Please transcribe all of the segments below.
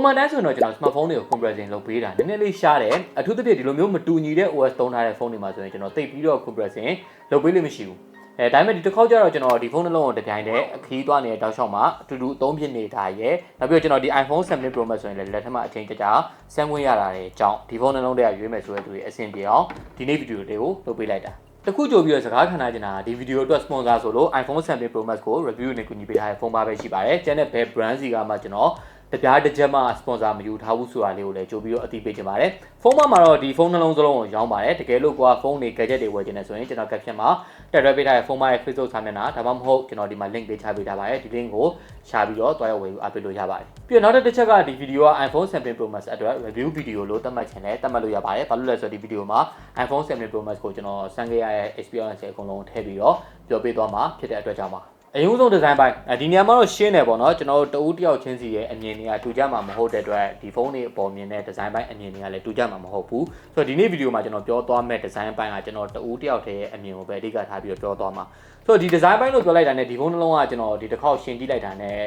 ပုံမှန်တိုင်းဆိုရင်တော့ကျွန်တော် smartphone တွေကို compression လုပ်ပေးတာနည်းနည်းလေးရှားတယ်အထူးသဖြင့်ဒီလိုမျိုးမတူညီတဲ့ OS သုံးထားတဲ့ဖုန်းတွေမှာဆိုရင်ကျွန်တော်တိတ်ပြီးတော့ compression လုပ်ပေးလို့မရှိဘူးအဲဒါပေမဲ့ဒီတစ်ခေါက်ကျတော့ကျွန်တော်ဒီဖုန်းနှလုံးကိုတစ်ပြိုင်တည်းအခီးသွားနေတဲ့တောက်လျှောက်မှာအတူတူအသုံးဖြစ်နေတာရယ်နောက်ပြီးတော့ကျွန်တော်ဒီ iPhone 7 Pro Max ဆိုရင်လည်းလက်ထက်မှာအချိန်ကြာကြာဆန်းခွင့်ရတာတဲ့ကြောင့်ဒီဖုန်းနှလုံးတွေကရွေးမယ်ဆိုတဲ့သူတွေအဆင်ပြေအောင်ဒီနေ့ဗီဒီယိုတွေကိုလုပ်ပေးလိုက်တာတခုကြိုပြီးတော့စကားခံထားချင်တာဒီဗီဒီယိုအတွက် sponsor ဆိုလို့ iPhone 7 Pro Max ကို review နဲ့ကူညီပေးထားတဲ့ဖုန်းပါပဲရှိပါတယ်။ကျန်တဲ့ဘယ် brand စီကမှကျွန်တော် တပြားတစ်ချက်မှ sponsor မယူထားဘူးဆိုတာလေးကိုလည်းကြိုပြီးတော့အသိပေးချင်ပါတယ်။ဖုန်းမမှာတော့ဒီဖုန်းနှလုံးစလုံးကိုရောင်းပါတယ်။တကယ်လို့ကိုကဖုန်းတွေ gadget တွေဝယ်ချင်တယ်ဆိုရင်ကျွန်တော် caption မှာတက်ရက်ပေးထားတဲ့ဖုန်းမရဲ့ Facebook စာမျက်နှာဒါမှမဟုတ်ကျွန်တော်ဒီမှာ link ပေးချပေးထားပါတယ်။ဒီ link ကိုရှာပြီးတော့တွားရောက်ဝယ်ယူအားပေးလို့ရပါတယ်။ပြီးတော့နောက်တစ်ချက်ကဒီဗီဒီယိုက iPhone 7 Pro Max အတွက် review video လို့သတ်မှတ်ချင်တယ်သတ်မှတ်လို့ရပါတယ်။ဘာလို့လဲဆိုတော့ဒီဗီဒီယိုမှာ iPhone 7 Pro Max ကိုကျွန်တော်စမ်းခဲ့ရတဲ့ experience အကုန်လုံးထည့်ပြီးတော့ပြောပေးသွားမှာဖြစ်တဲ့အတွက်ကြောင့်ပါ အရင်ဆုံးဒီဇိုင်းပိုင်းဒီနေရာမှာတော့ရှင်းတယ်ပေါ့နော်ကျွန်တော်တို့တဦးတယောက်ချင်းစီရဲ့အမြင်တွေကတူကြမှာမဟုတ်တဲ့အတွက်ဒီဖုန်းတွေအပေါ်မြင်တဲ့ဒီဇိုင်းပိုင်းအမြင်တွေကလည်းတူကြမှာမဟုတ်ဘူးဆိုတော့ဒီနေ့ဗီဒီယိုမှာကျွန်တော်ပြောသွားမဲ့ဒီဇိုင်းပိုင်းကကျွန်တော်တဦးတယောက်တည်းရဲ့အမြင်ကိုပဲအဓိကထားပြီးတော့ပြောသွားမှာဆိုတော့ဒီဒီဇိုင်းပိုင်းလို့ပြောလိုက်တာနဲ့ဒီဖုန်းနှလုံးကကျွန်တော်ဒီတစ်ခေါက်ရှင်းကြည့်လိုက်တာနဲ့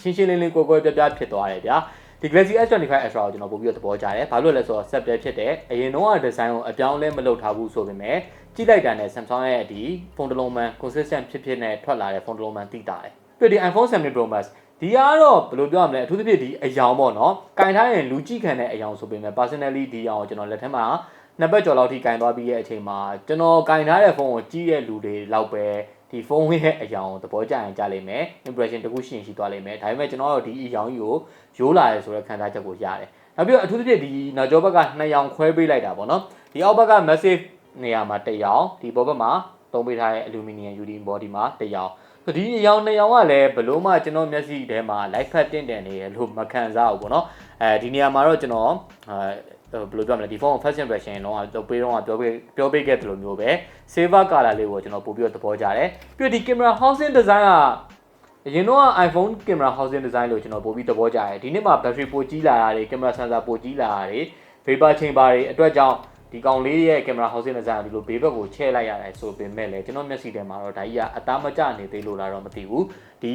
ရှင်းရှင်းလင်းလင်းကွယ်ကွယ်ပြပြဖြစ်သွားတယ်ဗျာဒီ Galaxy S25 Ultra ကိုကျွန်တော်ပို့ပြီးတော့သဘောကျတယ်။ဘာလို့လဲဆိုတော့ set ပဲဖြစ်တယ်။အရင်တော့ဒီဇိုင်းကိုအပြောင်းလဲမလုပ်ထားဘူးဆိုပေမဲ့ ကြည့်လိုက်တာနဲ့ Samsung ရဲ့ဒီဖုန်းတစ်လုံးမှန် consistent ဖြစ်ဖြစ်နဲ့ထွက်လာတဲ့ဖုန်းတစ်လုံးမှန်သိတာတယ်။ပြီးတော့ဒီ iPhone 7 Pro Max ဒီကတော့ဘယ်လိုပြောရမလဲအထူးသဖြင့်ဒီအယောင်ပေါ့နော်။ကင်ထားရင်လူကြည့်ခံတဲ့အယောင်ဆိုပေမဲ့ personally ဒီအယောင်ကိုကျွန်တော်လက်ထက်မှာနှစ်ပတ်ကျော်လောက်ထိကင်သွားပြီးရဲ့အချိန်မှာကျွန်တော်ကင်ထားတဲ့ဖုန်းကိုကြည့်တဲ့လူတွေလောက်ပဲဒီဖုန်းရဲ့အယောင်သဘောကျရင်ကြားလိမ့်မယ် impression တခုရှိရင်ရှိသွားလိမ့်မယ်ဒါပေမဲ့ကျွန်တော်တို့ဒီအယောင်ကြီးကိုရိုးလာရဲဆိုတဲ့ခံစားချက်ကိုရတယ်နောက်ပြီးတော့အထူးသဖြင့်ဒီနောက်ကျောဘက်ကနှစ်ယောင်ခွဲပေးလိုက်တာပေါ့နော်ဒီအောက်ဘက်က massive နေရာမှာတစ်ယောင်ဒီဘောဘက်မှာသုံးပေးထားတဲ့ aluminum UD body မှာတစ်ယောင်ဒီအယောင်နှစ်ယောင်ကလည်းဘလို့မှကျွန်တော်မျက်စိထဲမှာ light fat တင့်တယ်နေရလို့မခံစားဘူးပေါ့နော်အဲဒီနေရာမှာတော့ကျွန်တော်အဲဘယ်လိုပြောမလဲဒီဖုန်းကို first impression တော့တော့ပေးတော့ပြောပေးပြောပေးခဲ့တယ်လို့မျိုးပဲ silver color လေးကိုကျွန်တော်ပို့ပြီးတော့သဘောကျတယ်ပြီးတော့ဒီ camera housing design ကအရင်တော့ iPhone camera housing design လို့ကျွန်တော်ပို့ပြီးသဘောကျတယ်ဒီနေ့မှာ battery ပိုကြီးလာတာတွေ camera sensor ပိုကြီးလာတာတွေ vapor chamber တွေအတွက်ကြောင့် ဒီကောင်လေးရဲ့ camera housing design ဒီလိုဘေးဘက်ကိုချဲ့လိုက်ရတယ်ဆိုပေမဲ့လည်းကျွန်တော်မျက်စိထဲမှာတော့ဒါကြီးကအသားမကျနေသေးလို့လားတော့မသိဘူးဒီ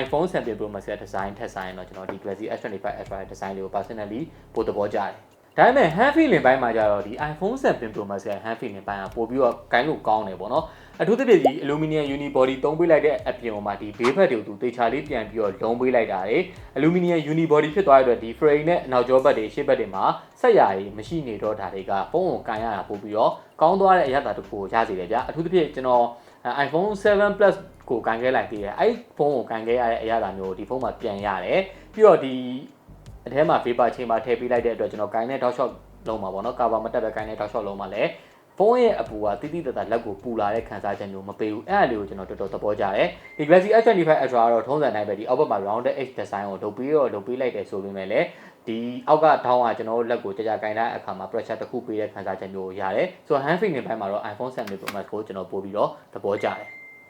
iPhone 7 Pro Max ရဲ့ design ထက်ဆိုင်တော့ကျွန်တော်ဒီ Galaxy S25 Ultra ရဲ့ design လေးကို personally ပိုသဘောကျတယ် ဒါပေမဲ့ hand feeling ဘိုင်းမှာကျတော့ဒီ iPhone 7 Pro Max ရဲ့ hand feeling ဘိုင်းကပို့ပြီးတော့ကိုင်းလို့ကောင်းတယ်ပေါ့နော်အထူးသဖြင့်ဒီ aluminum unibody သုံးပေးလိုက်တဲ့အပြင်မှာဒီဘေးဖက်တွေကိုသူတေချာလေးပြန်ပြီးတော့လုံးပေးလိုက်တာလေ aluminum unibody ဖြစ်သွားတဲ့အတွက်ဒီ frame နဲ့အနောက်ကျောဘက်တွေရှေ့ဘက်တွေမှာဆက်ရည်မရှိနေတော့တာတွေကဖုန်းကိုကန်ရတာပို့ပြီးတော့ကောင်းသွားတဲ့အရာတာတစ်ခုကိုရစေတယ်ဗျာအထူးသဖြင့်ကျွန်တော် iPhone 7 Plus ကိုကန်ခဲ့လိုက်သေးတယ်အဲ့ဖုန်းကိုကန်ခဲ့ရတဲ့အရာတာမျိုးဒီဖုန်းမှာပြန်ရတယ်ပြီးတော့ဒီ အထဲမှာ vapor chamber ထည့်ပေးလိုက်တဲ့အတွက်ကျွန်တော်ကန်တဲ့ dot shot လုံးမှာပေါ့နော်ကာဗာမတက်ပဲကန်တဲ့ dot shot လုံးမှာလည်းဖုန်းရဲ့အပူကတိတိတတ်တာလက်ကိုပူလာတဲ့ခံစားချက်မျိုးမပေးဘူးအဲ့အလေးကိုကျွန်တော်တော်တော်သဘောကျတယ်ဒီ Galaxy S25 Ultra ကတော့ထုံးစံတိုင်းပဲဒီအောက်ဘက်မှာ rounded edge design ကိုလုပ်ပြီးတော့လုပ်ပေးလိုက်တယ်ဆိုပေမဲ့လည်းဒီအောက်ကထောင်းကကျွန်တော်လက်ကိုကြာကြာကင်တဲ့အခါမှာ pressure တစ်ခုပေးတဲ့ခံစားချက်မျိုးကိုရတယ်ဆိုတော့ hand feeling ဘက်မှာတော့ iPhone 7 Pro Max ကိုကျွန်တော်ပို့ပြီးတော့သဘောကျတယ်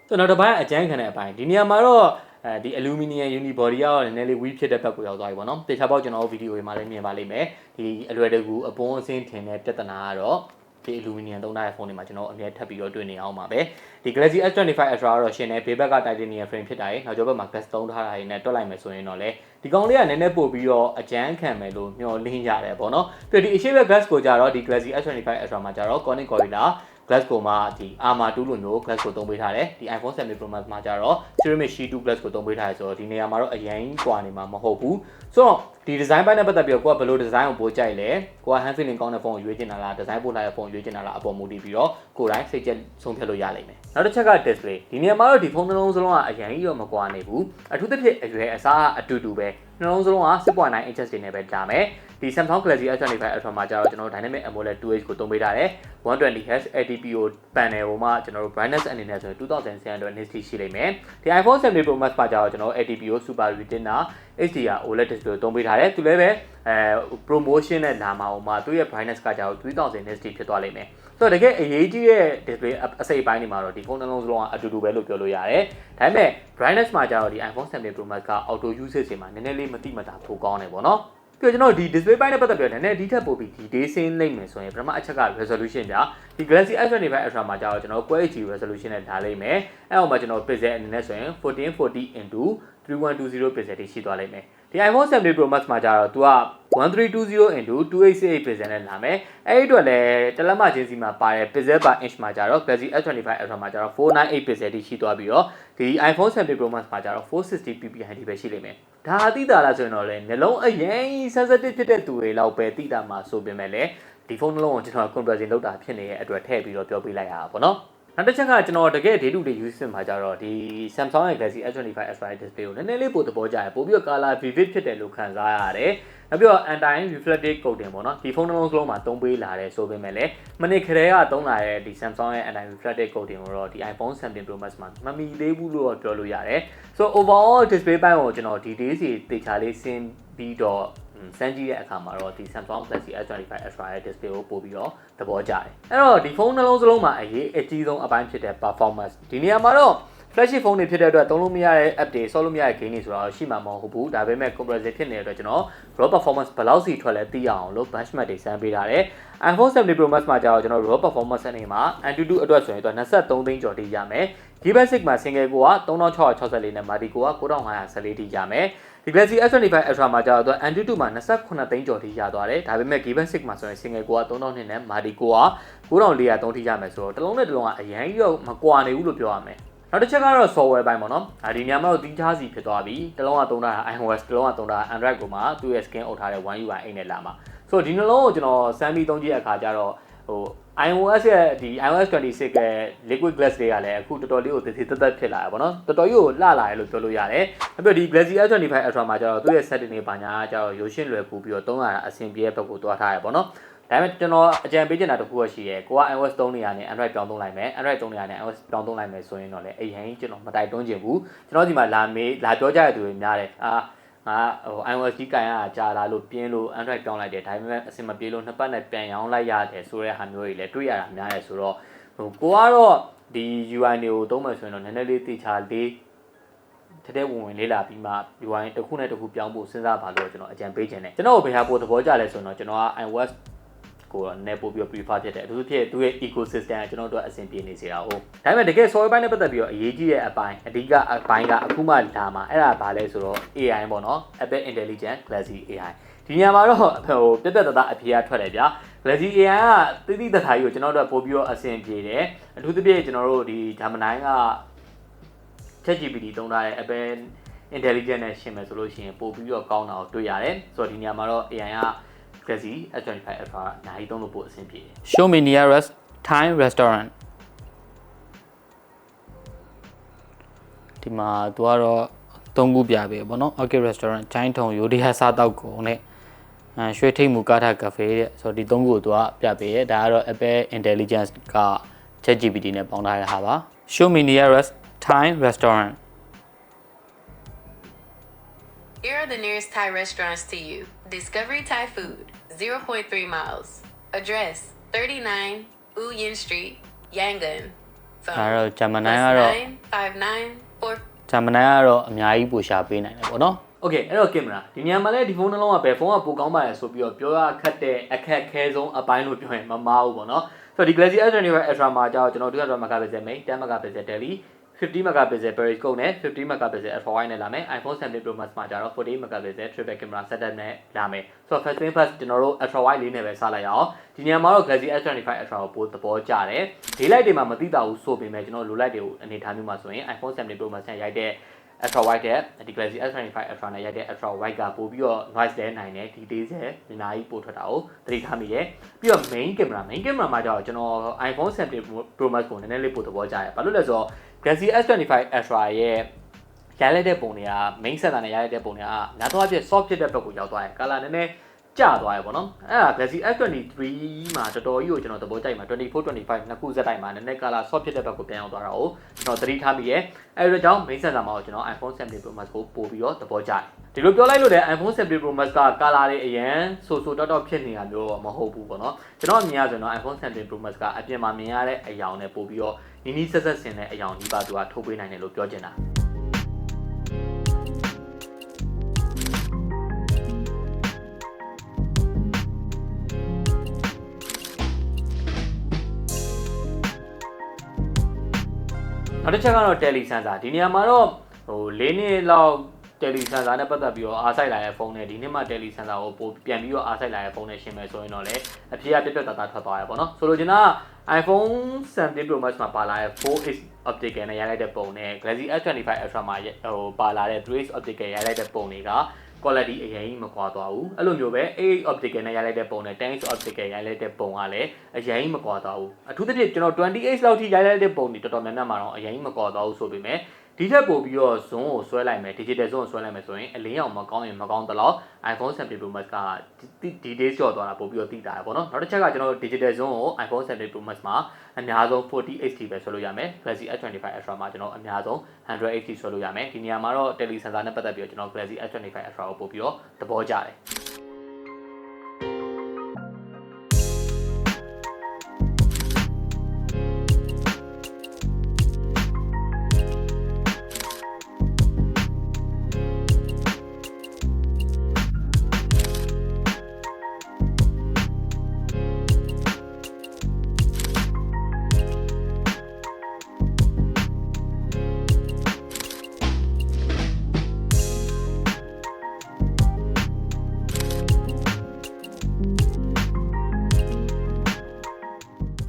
ဆိုတော့တစ်ပိုင်းအကျန်းခံတဲ့အပိုင်းဒီနေရာမှာတော့ အဲဒီ aluminum unibody ကတော့နည်းနည်းလေး weak ဖြစ်တဲ့ဘက်ကိုရောက်သွားပြီပေါ့နော်တေချာပေါက်ကျွန်တော်တို့ဗီဒီယိုတွေမှာလည်းမြင်ပါလိမ့်မယ်ဒီအလွယ်တကူအပွန်းအစင်းထင်တဲ့ပြဿနာကတော့ဒီ aluminum သုံးထားတဲ့ဖုန်းတွေမှာကျွန်တော်အမြဲထပ်ပြီးတော့တွေ့နေအောင်ပါပဲဒီ Galaxy S25 Ultra ကတော့ရှင်နေဘေးဘက်က titanium frame ဖြစ်တာရေနောက်ကျောဘက်မှာ glass သုံးထားတာရေနဲ့တွက်လိုက်မယ်ဆိုရင်တော့လေဒီကောင်လေးကနည်းနည်းပို့ပြီးတော့အကျန်းခံမယ်လို့မျှော်လင့်ရတယ်ပေါ့နော်ပြီးတော့ဒီ achieve glass ကိုကြတော့ဒီ Galaxy S25 Ultra မှာကြတော့ Corning Gorilla Glassco မှာဒီ Armor 2လို့မျိုး Glassco သုံးပေးထားတယ်ဒီ iPhone 7 Pro Max မှာကျတော့ Ceramic Sheet 2 Glassco သုံးပေးထားတယ်ဆိုတော့ဒီနေရာမှာတော့အရင်ကွာနေမှာမဟုတ်ဘူးဆိုတော့ဒီ design ဘက်နဲ့ပတ်သက်ပြီးတော့ကိုကဘယ်လို design ကိုပို့ကြိုက်လဲကိုက hand feeling ကောင်းတဲ့ဖုန်းကိုရွေးချင်တာလား design ပို့လာတဲ့ဖုန်းကိုရွေးချင်တာလားအပေါ်မူတည်ပြီးတော့ကိုယ်တိုင်စိတ်ချက်ဆုံးဖြတ်လို့ရလိမ့်မယ်နောက်တစ်ချက်က display ဒီနေရာမှာတော့ဒီဖုန်းနှလုံးစလုံးကအရင်ကြီးတော့မကွာနေဘူးအထူးသဖြင့်အရွယ်အစားအတူတူပဲ နှလုံးစလုံးက6.9 inches တွေနဲ့ပဲကြာမယ်ဒီ Samsung Galaxy S25 Ultra မှာကျတော့ကျွန်တော် Dynamic AMOLED 2H ကိုသုံးပေးထားတယ် 120Hz ATPO panel ဟိုမှာကျွန်တော်တို့ brightness အနေနဲ့ဆိုရင်2700 nits ရှိလိမ့်မယ်ဒီ iPhone 7 Pro Max မှာကျတော့ကျွန်တော် ATPO Super Retina HDR OLED display ကိုသုံးပေးထားတယ်သူလည်းပဲအဲ promotion နဲ့လာမှာဟိုမှာသူ့ရဲ့ brightness ကကျတော့3000 nits ဖြစ်သွားလိမ့်မယ်ဆို တော့တကယ်အရေးကြီးတဲ့ display အစိပ်ပိုင်းတွေမှာတော့ဒီဖုန်းနှလုံးစလုံးကအတူတူပဲလို့ပြောလို့ရတယ်ဒါပေမဲ့ brightness မှာကျတော့ဒီ iPhone 7 Pro Max က auto usage တွေမှာနည်းနည်းလေးမတိမတာပိုကောင်းတယ်ပေါ့နော်ပြီးတော့ကျွန်တော်ဒီ display ပိုင်းနဲ့ပတ်သက်ပြီးတော့နည်းနည်းဒီထက်ပိုပြီးဒီ day ဆင်းလိမ့်မယ်ဆိုရင်ပထမအချက်က resolution ပြဒီ Galaxy S25 Ultra မှာကျတော့ကျွန်တော် Quad HD resolution နဲ့ထားလိမ့်မယ်အဲအောက်မှာကျွန်တော် pixel အနေနဲ့ဆိုရင်1440 into 3120 pixel တွေရှိသွားလိမ့်မယ် ဒီ iPhone 17 Pro Max မှာကျတော့ तू က1320 into 288 pixel နဲ့လာမယ်အဲ့ဒီအတွက်လည်းတလက်မချင်းစီမှာပါတဲ့ pixel per inch မှာကျတော့ Galaxy S25 Ultra မှာကျတော့498 pixel တိရှိသွားပြီးတော့ဒီ iPhone 17 Pro Max မှာကျတော့460 ppi တိပဲရှိလိမ့်မယ်ဒါအတိတာလားဆိုရင်တော့လည်းနှလုံးအရင် sensitive ဖြစ်တဲ့သူတွေလောက်ပဲတိတာမှာဆိုပေမဲ့လည်းဒီဖုန်းနှလုံးကိုကျွန်တော် comparison လုပ်တာဖြစ်နေတဲ့အတွက်ထည့်ပြီးတော့ပြောပြလိုက်ရတာပေါ့နော် နောက်တစ်ချက်ကကျွန်တော်တကယ်ဒေတုတွေ use ဖြစ်မှာကြတော့ဒီ Samsung ရဲ့ Galaxy S25 Ultra display ကိုနည်းနည်းလေးပိုသဘောကျတယ်ပိုပြီးတော့ color vivid ဖြစ်တယ်လို့ခံစားရတယ်နောက်ပြီးတော့ anti reflective coating ပေါ့နော်ဒီဖုန်းနှလုံးစလုံးမှာသုံးပေးလာတယ်ဆိုပေမဲ့လည်းမနစ်ခရဲကသုံးလာတဲ့ဒီ Samsung ရဲ့ anti reflective coating ကိုတော့ဒီ iPhone 17 Pro Max မှာမမီသေးဘူးလို့တော့ပြောလို့ရတယ် so overall display ပိုင်းကိုကျွန်တော်ဒီ days စီတေချာလေးဆင်းပြီးတော့ စမ်းကြည့်တဲ့အခါမှာတော့ဒီ Samsung Galaxy S25 Ultra ရဲ့ display ကိုပို့ပြီးတော့သဘောကျတယ်အဲ့တော့ဒီဖုန်းနှလုံးစလုံးမှာအရေးအကြီးဆုံးအပိုင်းဖြစ်တဲ့ performance ဒီနေရာမှာတော့ flagship phone တွေဖြစ်တဲ့အတွက်သုံးလို့မရတဲ့ app တွေဆော့လို့မရတဲ့ game တွေဆိုတာရှိမှာမဟုတ်ဘူးဒါပေမဲ့ comparison ဖြစ်နေတဲ့အတွက်ကျွန်တော် raw performance ဘယ်လောက်စီထွက်လဲသိရအောင်လို့ benchmark တွေစမ်းပေးထားတယ် iPhone 17 Pro Max မှာကျတော့ကျွန်တော် raw performance အနေမှာ Antutu အတွက်ဆိုရင်တော့23သိန်းကျော်တိရမယ် Gigabyte မှာ single core က3664နဲ့ multi core က9514တိရမယ် ဒီ Galaxy S25 Ultra မှာကျတော့ Antutu မှာ28သိန်းကျော်ထိရသွားတယ်ဒါပေမဲ့ Gigabyte မှာဆိုရင် single core က3000နဲ့ multi core က9403ထိရမယ်ဆိုတော့တစ်လုံးနဲ့တစ်လုံးကအရင်ကြီးတော့မကွာနေဘူးလို့ပြောရမယ်နောက်တစ်ချက်ကတော့ software ပိုင်းပေါ့နော်။အဲဒီညမှာတော့တီးခြားစီဖြစ်သွားပြီ။တစ်လုံးကသုံးတာ iOS တစ်လုံးကသုံးတာ Android ကိုမှသူ့ရဲ့ skin အုပ်ထားတဲ့ One UI အိတ်နဲ့လာမှာ။ဆိုတော့ဒီနှလုံးကိုကျွန်တော်စမ်းပြီးသုံးကြည့်တဲ့အခါကျတော့ဟို iOS ရဲ့ဒီ iOS 26ရဲ့ liquid glass တွေကလည်းအခုတော်တော်လေးကိုတည်တည်တက်တက်ဖြစ်လာတယ်ပေါ့နော်တော်တော်ကြီးကိုလှလာတယ်လို့ပြောလို့ရတယ်နောက်ပြီးဒီ Galaxy S25 Ultra မှာကျတော့သူ့ရဲ့ setting တွေပါညာကျတော့ရိုးရှင်းလွယ်ကူပြီးတော့သုံးရတာအဆင်ပြေတဲ့ဘက်ကိုတွားထားရပေါ့နော်ဒါပေမဲ့ကျွန်တော်အကြံပေးချင်တာတစ်ခုရှိရဲကိုက iOS 3နေရာနဲ့ Android ပြောင်းသုံးလိုက်မယ် Android 3နေရာနဲ့ iOS ပြောင်းသုံးလိုက်မယ်ဆိုရင်တော့လေအဲ့ဟန်ကျွန်တော်မတိုက်တွန်းချင်ဘူးကျွန်တော်ဒီမှာလာမေးလာပြောကြတဲ့သူတွေများတယ်အာ ငါဟို iOS ကြီးကန်ရတာကြာလာလို့ပြင်းလို့ Android ပြောင်းလိုက်တယ်ဒါပေမဲ့အဆင်မပြေလို့နှစ်ပတ်နဲ့ပြန်ရောင်းလိုက်ရတယ်ဆိုတဲ့ဟာမျိုးတွေလည်းတွေ့ရတာများတယ်ဆိုတော့ဟိုကိုကတော့ဒီ UI တွေကိုသုံးမယ်ဆိုရင်တော့နည်းနည်းလေးတေချာလေးတတဲ့ဝင်ဝင်လေးလာပြီးမှ UI တစ်ခုနဲ့တစ်ခုပြောင်းဖို့စဉ်းစားပါလို့ကျွန်တော်အကြံပေးခြင်းတယ်ကျွန်တော်ဘယ်ဟာပို့သဘောကျလဲဆိုတော့ကျွန်တော်က iOS ကိုတော့ net ပို့ပြီး prefer ဖြစ်တယ်အထူးသဖြင့်သူ့ရဲ့ ecosystem ကကျွန်တော်တို့အဆင်ပြေနေစေတာဟုတ်ဒါပေမဲ့တကယ် software ဘိုင်းနဲ့ပတ်သက်ပြီးတော့အရေးကြီးတဲ့အပိုင်းအဓိကအပိုင်းကအခုမှလာမှာအဲ့ဒါဘာလဲဆိုတော့ AI ပေါ့နော် Apple Intelligent Galaxy AI ဒီညမှာတော့ဟိုပြတ်ပြတ်သားသားအဖြေကထွက်တယ်ဗျာ Galaxy AI ကတိတိတသားကြီးကိုကျွန်တော်တို့ပို့ပြီးတော့အဆင်ပြေတယ်အထူးသဖြင့်ကျွန်တော်တို့ဒီ Gemini က ChatGPT သုံးထားတဲ့ Apple Intelligent နဲ့ရှင်းမယ်ဆိုလို့ရှိရင်ပို့ပြီးတော့ကောင်းတာကိုတွေ့ရတယ်ဆိုတော့ဒီညမှာတော့ AI က Galaxy S25 Ultra အများကြီးသုံးလို့ပို့အဆင်ပြေတယ် Show me nearest Thai restaurant ဒီမှာသူကတော့သုံးခုပြပေးပေါ့နော် Okay restaurant ချိုင်းထုံရိုဒီဟာစားတောက်ကုန်နဲ့အဲရွှေထိတ်မူကားထားကာဖေးတဲ့ဆိုတော့ဒီသုံးခုကိုသူကပြပေးရဲ့ဒါကတော့ Apple Intelligence က ChatGPT နဲ့ပေါင်းထားတဲ့ဟာပါ Show me nearest Thai restaurant Here are the nearest Thai restaurants to you. Discovery Thai Food, 0.3 miles. Address 39 Wu Yin Street, Yangon. Phone ဒါတော့ဂျမနိုင်းကတော့ 95994. ဂျမနိုင်းကတော့အများကြီးပူရှာပေးနိုင်တယ်ပေါ့နော် Okay အဲ့တော့ကင်မရာဒီညမှာလည်းဒီဖုန်းနှလုံးကဘယ်ဖုန်းကပိုကောင်းပါလဲဆိုပြီးတော့ပြောရခက်တဲ့အခက်ခဲဆုံးအပိုင်းလို့ပြောရင်မမအောင်ပေါ့နော်ဆိုတော့ဒီ Galaxy S21 Ultra မှာကျတော့ကျွန်တော်တို့ကတော့မကပဲစက်မိတ်10မကပဲစက်တယ်လီ 50 megapixel periscope နဲ့50 megapixel ultra wide နဲ့လာမယ် iPhone 17 Pro Max မှာကျတော့40 megapixel triple camera setup နဲ့လာမယ်ဆိုတော့ first thing first ကျွန်တော်တို့ ultra wide လေးနဲ့ပဲစလိုက်ရအောင်ဒီညမှာတော့ Galaxy S25 Ultra ကိုပိုသဘောကျတယ် daylight တွေမှာမသိတာဘူးဆိုပေမဲ့ကျွန်တော် low light တွေကိုအနေထားမျိုးမှာဆိုရင် iPhone 17 Pro Max နဲ့ရိုက်တဲ့ ultra wide တဲ့ဒီ Galaxy S25 Ultra နဲ့ရိုက်တဲ့ ultra wide ကပို့ပြီးတော့ noise လဲနိုင်တယ်ဒီ days ရဲ့အများကြီးပို့ထွက်တာကိုသတိထားမိရဲ့ပြီးတော့ main camera main camera မှာကျတော့ကျွန်တော် iPhone 17 Pro Max ကိုနည်းနည်းလေးပို့သဘောကျတယ်ဘာလို့လဲဆိုတော့ Galaxy S25 Ultra ရဲ့ရလိုက်တဲ့ပုံတွေက main sensor နဲ့ရလိုက်တဲ့ပုံတွေကများသောအားဖြင့် soft ဖြစ်တဲ့ဘက်ကိုရောက်သွားတယ် color နည်းနည်း ကျသွားရပေါ့နော်အဲ့ဒါ Galaxy S23 မှာတော်တော်ကြီးကိုကျွန်တော်သဘောကျမှာ24 25နှစ်ခုစက်တိုင်းမှာနည်းနည်း color soft ဖြစ်တဲ့ဘက်ကိုပြန်ရောက်သွားတာကိုကျွန်တော်သတိထားမိရဲ့အဲ့ဒါကြောင့် main sensor မှာတော့ကျွန်တော် iPhone 17 Pro Max ကိုပို့ပြီးတော့သဘောကျတယ်ဒီလိုပြောလိုက်လို့လည်း iPhone 17 Pro Max က color တွေအရင်ဆိုဆိုတော့တော့ဖြစ်နေတာမျိုးတော့မဟုတ်ဘူးပေါ့နော်ကျွန်တော်အမြင်ရဆိုရင်တော့ iPhone 17 Pro Max ကအပြင်မှာမြင်ရတဲ့အယောင်နဲ့ပို့ပြီးတော့နီးနီးဆက်ဆက်ဆင်တဲ့အယောင်ဒီပါသူကထုတ်ပေးနိုင်တယ်လို့ပြောချင်တာ နောက်တစ်ချက်ကတော့ tele sensor ဒီနေရာမှာတော့ဟို၄နှစ်လောက် tele sensor နဲ့ပတ်သက်ပြီးတော့အားဆိုင်လာတဲ့ဖုန်းနဲ့ဒီနှစ်မှ tele sensor ကိုပိုပြန်ပြီးတော့အားဆိုင်လာတဲ့ဖုန်းနဲ့ရှင်းမယ်ဆိုရင်တော့လေအဖြေကပြတ်ပြတ်သားသားထွက်သွားရပါတော့ဆိုလိုချင်တာက iPhone 17 Pro Max မှာပါလာတဲ့ 4X optical နဲ့ရိုက်လိုက်တဲ့ပုံနဲ့ Galaxy S25 Ultra မှာဟိုပါလာတဲ့ 3X optical ရိုက်လိုက်တဲ့ပုံတွေက quality အရင်ကြီးမကွာသွားဘူးအဲ့လိုမျိုးပဲ8 optical နဲ့ရိုက်လိုက်တဲ့ပုံနဲ့10 optical ရိုက်လိုက်တဲ့ပုံကလည်းအရင်ကြီးမကွာသွားဘူးအထူးသဖြင့်ကျွန်တော်28လောက်ထိရိုက်လိုက်တဲ့ပုံတွေတော်တော်များများမှာတော့အရင်ကြီးမကွာသွားဘူးဆိုပေမဲ့ ဒီထက်ပိုပြီးတော့ zone ကိုဆွဲလိုက်မယ် digital zone ကိုဆွဲလိုက်မယ်ဆိုရင်အလင်းအောင်မကောင်းရင်မကောင်းတော့ iPhone 17 Pro Max ကဒီ days ကျော်သွားတာပို့ပြီးတော့သိတာပေါ့နော်နောက်တစ်ချက်ကကျွန်တော်တို့ digital zone ကို iPhone 17 Pro Max မှာအများဆုံး 40HD ပဲဆွဲလို့ရမယ် Galaxy S25 Ultra မှာကျွန်တော်အများဆုံး 100HD ဆွဲလို့ရမယ်ဒီနေရာမှာတော့ tele sensor နဲ့ပတ်သက်ပြီးတော့ကျွန်တော် Galaxy S25 Ultra ကိုပို့ပြီးတော့သဘောကျတယ်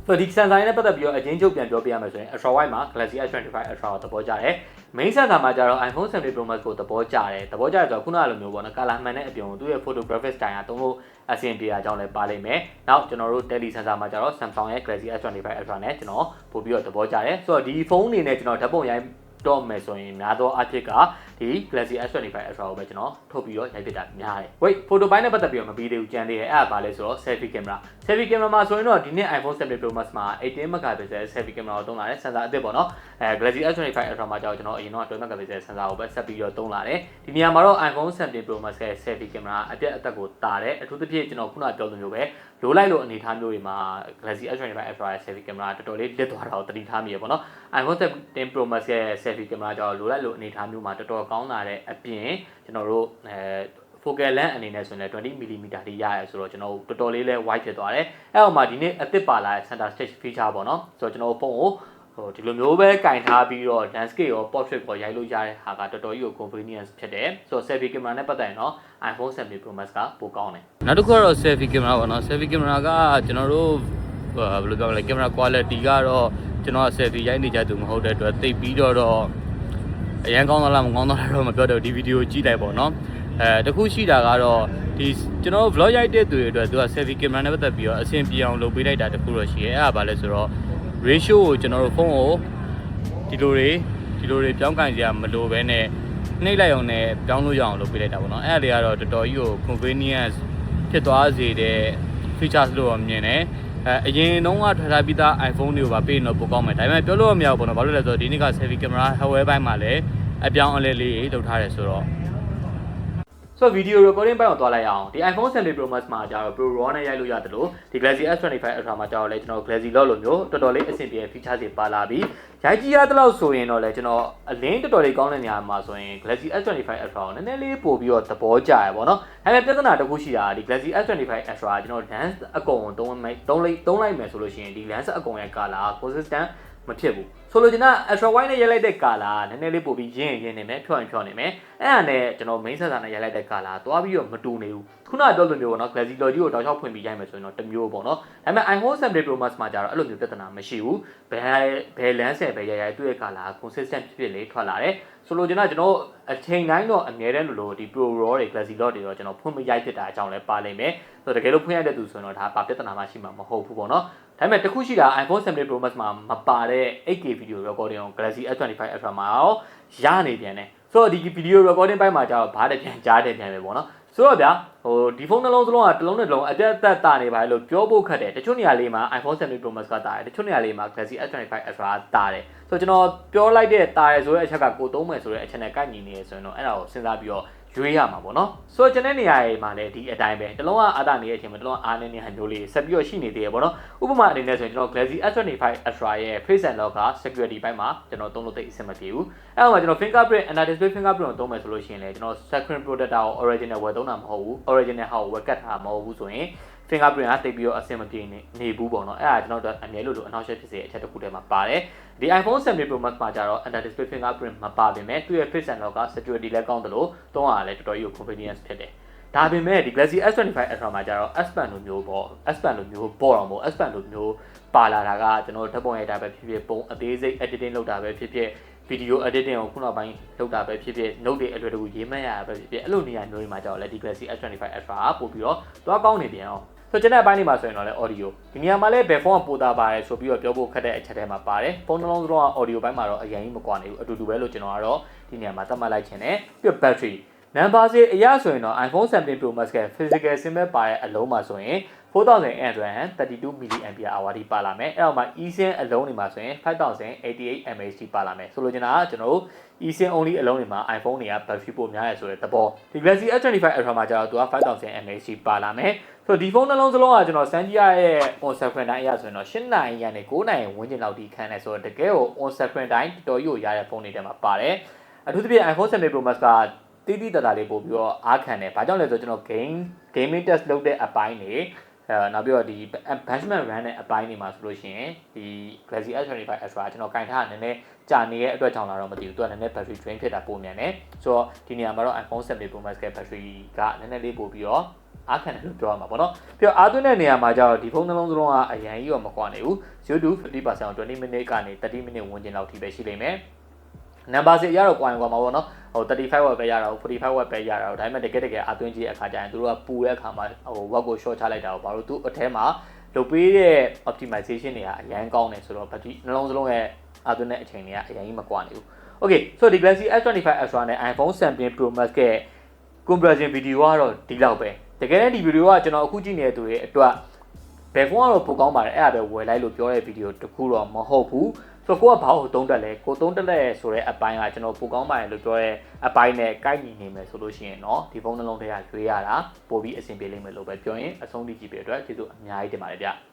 ဆိုတော့ဒီ sensor နဲ့ပတ်သက်ပြီးတော့အချင်းချုပ်ပြန်ပြောပြရမယ်ဆိုရင် Ultra Wide မှာ Galaxy S25 Ultra ကိုသဘောကျတယ် main sensor မှာကျတော့ iPhone 17 Pro Max ကိုသဘောကျတယ်သဘောကျတယ်ဆိုတော့ခုနကလိုမျိုးပေါ့နော် color မှန်တဲ့အပြင်ကိုသူ့ရဲ့ photographic style ကတုံးလို့အဆင်ပြေတာကြောင့်လည်းပါလိမ့်မယ်နောက်ကျွန်တော်တို့ tele sensor မှာကျတော့ Samsung ရဲ့ Galaxy S25 Ultra နဲ့ကျွန်တော်ပို့ပြီးတော့သဘောကျတယ်ဆိုတော့ဒီဖုန်းအနေနဲ့ကျွန်တော်ဓာတ်ပုံရိုက်တော့မယ်ဆိုရင်များသောအားဖြင့်က ဒီ Galaxy S25 Ultra ကိုပဲကျွန်တော်ထုတ်ပြီးတော့ရိုက်ပြတာများတယ်။ Wait photo ပိုင်းနဲ့ပတ်သက်ပြီးတော့မပြီးသေးဘူးကြံသေးတယ်။အဲ့ဒါဘာလဲဆိုတော့ selfie camera ။ selfie camera မှာဆိုရင်တော့ဒီနှစ် iPhone 17 Pro Max မှာ18 megapixel selfie camera ကိုသုံးလာတယ်။ sensor အသစ်ပေါ့နော်။အဲ Galaxy S25 Ultra မှာကျတော့ကျွန်တော်အရင်တော့12 megapixel sensor ကိုပဲဆက်ပြီးတော့သုံးလာတယ်။ဒီနေရာမှာတော့ iPhone 17 Pro Max ရဲ့ selfie camera အပြတ်အသက်ကိုတာတယ်။အထူးသဖြင့်ကျွန်တော်ခုနပြောသလိုမျိုးပဲလိုလိုက်လို့အနေထားမျိုးတွေမှာ Galaxy S25 Ultra ရဲ့ selfie camera တော်တော်လေးလစ်သွားတာကိုသတိထားမိရပေါ့နော်။ iPhone 17 Pro Max ရဲ့ selfie camera ကျတော့လိုလိုက်လို့အနေထားမျိုးမှာတော်တော်ကောင်းလာတဲ့အပြင်ကျွန်တော်တို့အဲ focal length အနေနဲ့ဆိုရင်လည်း20 mm ထိရရဲဆိုတော့ကျွန်တော်တို့တော်တော်လေးလဲ wide ဖြစ်သွားတယ်။အဲ့အောက်မှာဒီနေ့အသစ်ပါလာတဲ့ center stage feature ပေါ့နော်။ဆိုတော့ကျွန်တော်တို့ဖုန်းကိုဟိုဒီလိုမျိုးပဲကင်ထားပြီးတော့ landscape ရော portrait ရောရိုက်လို့ရတဲ့ဟာကတော်တော်ကြီးကို convenience ဖြစ်တယ်။ဆိုတော့ selfie camera နဲ့ပတ်သက်ရင်တော့ iPhone 17 Pro Max ကပိုကောင်းတယ်နောက်တစ်ခုကတော့ selfie camera ပေါ့နော် selfie camera ကကျွန်တော်တို့ဟိုဘယ်လိုပြောမလဲ camera quality ကတော့ကျွန်တော် selfie ရိုက်နေကြသူမဟုတ်တဲ့အတွက်သိပ်ပြီးတော့တော့ အရင်ကောင်းသလားမကောင်းသလားတော့မပြောတော့ဒီဗီဒီယိုကြည့်လိုက်ပေါ့နော်အဲတခုရှိတာကတော့ဒီကျွန်တော် vlog ရိုက်တဲ့သူတွေအတွက်သူက selfie camera နဲ့ပတ်သက်ပြီးတော့အဆင်ပြေအောင်လုပ်ပေးလိုက်တာတခုတော့ရှိရဲအဲ့ဒါဘာလဲဆိုတော့ ratio ကိုကျွန်တော်တို့ဖုန်းကိုဒီလိုတွေဒီလိုတွေပြောင်းကင်ကြရမလို့ပဲနဲ့နှိမ့်လိုက်အောင်နဲ့ပြောင်းလို့ရအောင်လုပ်ပေးလိုက်တာပေါ့နော်အဲ့ဒါတွေကတော့တော်တော်ကြီးကို convenience ဖြစ်သွားစေတဲ့ features လို့တော့မြင်တယ် အဲအရင်တုန်းကထွက်ထားပြီးသား iPhone တွေကိုပါပေးရင်တော့ပိုကောင်းမယ်ဒါပေမဲ့ပြောလို့မရဘူးပေါ့နော်ဘာလို့လဲဆိုတော့ဒီနေ့က selfie camera hardware ဘိုင်းမှာလည်းအပြောင်းအလဲလေးတွေလုပ်ထားတယ်ဆိုတော့ ဆိုတော့ video recording ပိုင်းကိုသွားလိုက်အောင်ဒီ iPhone 17 Pro Max မှာကျတော့ Pro RAW နဲ့ရိုက်လို့ရတယ်လို့ဒီ Galaxy S25 Ultra မှာကျတော့လည်းကျွန်တော် Galaxy Lock လိုမျိုးတော်တော်လေးအဆင်ပြေ feature တွေပါလာပြီးရိုက်ကြည့်ရတဲ့လောက်ဆိုရင်တော့လည်းကျွန်တော်အလင်းတော်တော်လေးကောင်းတဲ့နေရာမှာဆိုရင် Galaxy S25 Ultra ကိုနည်းနည်းလေးပို့ပြီးတော့သဘောကျရပေါ့နော်။ဒါပေမဲ့ပြဿနာတစ်ခုရှိတာဒီ Galaxy S25 Ultra ကျွန်တော် lens အကုန်သုံးလိုက်သုံးလိုက်သုံးလိုက်မယ်ဆိုလို့ရှိရင်ဒီ lens အကုန်ရဲ့ color consistent မဖြစ်ဘူး ဆိုလိုချင်တာ ultra wide နဲ့ရိုက်လိုက်တဲ့ကာလာနည်းနည်းလေးပို့ပြီးရင်းရင်းနေမယ်ဖြော့ရင်ဖြော့နေမယ်အဲ့ဒါနဲ့ကျွန်တော် main sensor နဲ့ရိုက်လိုက်တဲ့ကာလာသွားပြီးတော့မတူနေဘူးခုနကပြောလိုမျိုးပေါ့နော် Galaxy Logi ကိုတောက်ချောက်ဖွင့်ပြီးရိုက်မယ်ဆိုရင်တော့တစ်မျိုးပေါ့နော်ဒါပေမဲ့ iPhone 17 Pro Max မှာကျတော့အဲ့လိုမျိုးပြဿနာမရှိဘူးဘယ်ဘယ် lens ပဲရိုက်ရိုက်သူ့ရဲ့ကာလာ consistent ဖြစ်ဖြစ်လေးထွက်လာတယ်ဆိုလိုချင်တာကျွန်တော်အချိန်တိုင်းတော့အများတန်းလိုလိုဒီ Pro RAW တွေ Galaxy Lock တွေတော့ကျွန်တော်ဖွင့်မရိုက်ဖြစ်တာအကြောင်းလည်းပါလိမ့်မယ်ဆိုတော့တကယ်လို့ဖွင့်ရတဲ့သူဆိုရင်တော့ဒါပါပြဿနာမှရှိမှာမဟုတ်ဘူးပေါ့နော် ဒါပေမဲ့တခုရှိတာ iPhone 17 Pro Max မှာမပါတဲ့ 8K video recording ကို Galaxy S25 Ultra မှာရောရနေပြန်တယ်ဆိုတော့ဒီ video recording ဘိုင်းမှာကျတော့ဘားတဲ့ပြန်ကြားတယ်ပြန်ပဲပေါ့နော်ဆိုတော့ဗျာဟိုဒီဖုန်းနှလုံးစလုံးကတစ်လုံးနဲ့တစ်လုံးအတက်အသက်တာနေပါလို့ပြောဖို့ခက်တယ်တချို့နေရာလေးမှာ iPhone 17 Pro Max ကတာတယ်တချို့နေရာလေးမှာ Galaxy S25 Ultra ကတာတယ်ဆိုတော့ကျွန်တော်ပြောလိုက်တဲ့တာရယ်ဆိုတဲ့အချက်ကကိုသုံးမယ်ဆိုတဲ့အချက်နဲ့ကိုက်ညီနေရဆိုရင်တော့အဲ့ဒါကိုစဉ်းစားပြီးတော့ ရွေးရမှာပေါ့နော်ဆိုတော့ကျွန်တဲ့နေရာတွေမှာလည်းဒီအတိုင်းပဲတစ်လုံးကအာတာနေတဲ့အချိန်မှာတစ်လုံးအားနေနေဟန်မျိုးလေးဆက်ပြီးတော့ရှိနေသေးရပေါ့နော်ဥပမာအနေနဲ့ဆိုရင်ကျွန်တော် Galaxy S25 Ultra ရဲ့ Face and Lock က security ဘက်မှာကျွန်တော်သုံးလို့သိအဆင်မပြေဘူးအဲ့တော့ကျွန်တော် fingerprint under display fingerprint ကိုသုံးမယ်ဆိုလို့ရှိရင်လည်းကျွန်တော် screen protector ကို original ဝယ်သုံးတာမဟုတ်ဘူး original ဟာကိုဝယ်ကတ်တာမဟုတ်ဘူးဆိုရင် fingerprint ကတိတ်ပြီးတော့အဆင်မပြေနေနေဘူးပေါ့နော်အဲ့ဒါကျွန်တော်တို့အမြဲလို့လို့အနောက်ရှက်ဖြစ်စေတဲ့အချက်တစ်ခုတည်းမှာပါတယ်ဒီ iPhone 7 Pro Max မှာကျတော့ under display fingerprint မပါပေမဲ့သူ့ရဲ့ face and lock က security လည်းကောင်းတယ်လို့သုံးရတာလည်းတော်တော်ကြီးကို convenience ဖြစ်တယ်ဒါပေမဲ့ဒီ Galaxy S25 Ultra မှာကျတော့ S Pen လိုမျိုးပေါ့ S Pen လိုမျိုးပေါ့တော့မို့ S Pen လိုမျိုးပါလာတာကကျွန်တော်တို့ဓာတ်ပုံရိုက်တာပဲဖြစ်ဖြစ်ပုံအသေးစိတ် editing လုပ်တာပဲဖြစ်ဖြစ် video editing ကိုခုနောက်ပိုင်းလုပ်တာပဲဖြစ်ဖြစ် note တွေအလွယ်တကူရေးမှတ်ရတာပဲဖြစ်ဖြစ်အဲ့လိုနေရာမျိုးတွေမှာကျတော့လည်းဒီ Galaxy S25 Ultra ကပို့ပြီးတော့သွားကောင်းနေပြန်အောင် ဆိုကျွန်တော်အပိုင်းနေမှာဆိုရင်တော့လည်း audio ဒီနေရာမှာလည်းဘယ်ဖုန်းကပိုတာပါတယ်ဆိုပြီးတော့ပြောဖို့ခက်တဲ့အချက်ထဲမှာပါတယ်ဖုန်းနှလုံးသုံးက audio ဘိုင်းမှာတော့အရင်ကြီးမကွာနေဘူးအတူတူပဲလို့ကျွန်တော်ကတော့ဒီနေရာမှာသတ်မှတ်လိုက်ခြင်းနဲ့ပြီးတော့ battery နံပါတ်စီအရဆိုရင်တော့ iPhone 17 Pro Max က physical sim ပဲပါတဲ့အလုံးမှာဆိုရင်4000 Android 32 mAh ထိပါလာမယ်အဲ့တော့မှ eSIM အလုံးတွေမှာဆိုရင်5088 mAh ထိပါလာမယ်ဆိုလိုချင်တာကကျွန်တော်တို့ eSIM only အလုံးတွေမှာ iPhone တွေက battery ပိုများရဆိုတဲ့သဘောဒီ Galaxy S25 Ultra မှာကျတော့သူက5000 mAh ထိပါလာမယ်ဆိုတော့ဒီဖုန်းနှလုံးစလုံးကကျွန်တော်စမ်းကြည့်ရတဲ့ on screen time အရဆိုရင်တော့8နာရီရနေ9နာရီဝန်းကျင်လောက်ထိခံတယ်ဆိုတော့တကယ်ကို on screen time တော်တော်ကြီးကိုရတဲ့ဖုန်းတွေထဲမှာပါတယ်အထူးသဖြင့် iPhone 17 Pro Max ကတိတိတတ်တာလေးပို့ပြီးတော့အားခံတယ်။ဘာကြောင့်လဲဆိုတော့ကျွန်တော် game gaming test လုပ်တဲ့အပိုင်းတွေ အဲနောက်ပြီးတော့ဒီ benchmark run တဲ့အပိုင်းတွေမှာဆိုလို့ရှိရင်ဒီ Galaxy S25 Ultra ကျွန်တော်ကင်ထားတာနည်းနည်းကြာနေတဲ့အတွက်ကြောင့်လာတော့မသိဘူး။သူကနည်းနည်း battery drain ဖြစ်တာပုံမြန်တယ်။ဆိုတော့ဒီနေရာမှာတော့ iPhone 7 Pro Max က battery ကနည်းနည်းလေးပို့ပြီးတော့အားခံတယ်လို့ပြောရမှာပေါ့နော်။ပြီးတော့အားသွင်းတဲ့နေရာမှာကျတော့ဒီဖုန်းနှလုံးစလုံးကအရင်ကြီးတော့မကွာနေဘူး။0 to 50% 20 minute ကနေ30 minute ဝန်းကျင်လောက်ထိပဲရှိလိမ့်မယ်။နံပါတ်စီရတော့ကွာရင်ကွာမှာပေါ့နော် ဟို35 watt ပဲရတာဟို45 watt ပဲရတာဒါပေမဲ့တကယ်တကယ်အသွင်းကြီးအခါကျရင်သူတို့ကပူတဲ့အခါမှာဟို watt ကို short ချလိုက်တာပေါ့ဘာလို့သူအထဲမှာလုပ်ပေးတဲ့ optimization တွေကအရင်ကောင်းတယ်ဆိုတော့ battery နှလုံးစလုံးရဲ့အသွင်းတဲ့အချိန်တွေကအရင်ကြီးမကွာနေဘူး Okay so ဒီ Galaxy S25 Ultra နဲ့ iPhone 17 Pro Max က comparison video ကတော့ဒီလောက်ပဲတကယ်လည်းဒီ video ကကျွန်တော်အခုကြည့်နေတဲ့သူတွေအတွက်ဘယ်ဖုန်းကတော့ပိုကောင်းပါတယ်အဲ့ဒါပဲဝယ်လိုက်လို့ပြောတဲ့ video တခုတော့မဟုတ်ဘူး ဆိုတော့ကိုကဘာကိုသုံးတက်လဲကိုသုံးတက်လဲဆိုတဲ့အပိုင်းကကျွန်တော်ပိုကောင်းပါတယ်လို့ပြောတဲ့အပိုင်းနဲ့ကိုက်ညီနေမယ်ဆိုလို့ရှိရင်တော့ဒီဖုန်းနှလုံးထဲကရွေးရတာပိုပြီးအဆင်ပြေလိမ့်မယ်လို့ပဲပြောရင်အဆုံးထိကြည့်ပြအတွက်ကျေးဇူးအများကြီးတင်ပါတယ်ဗျ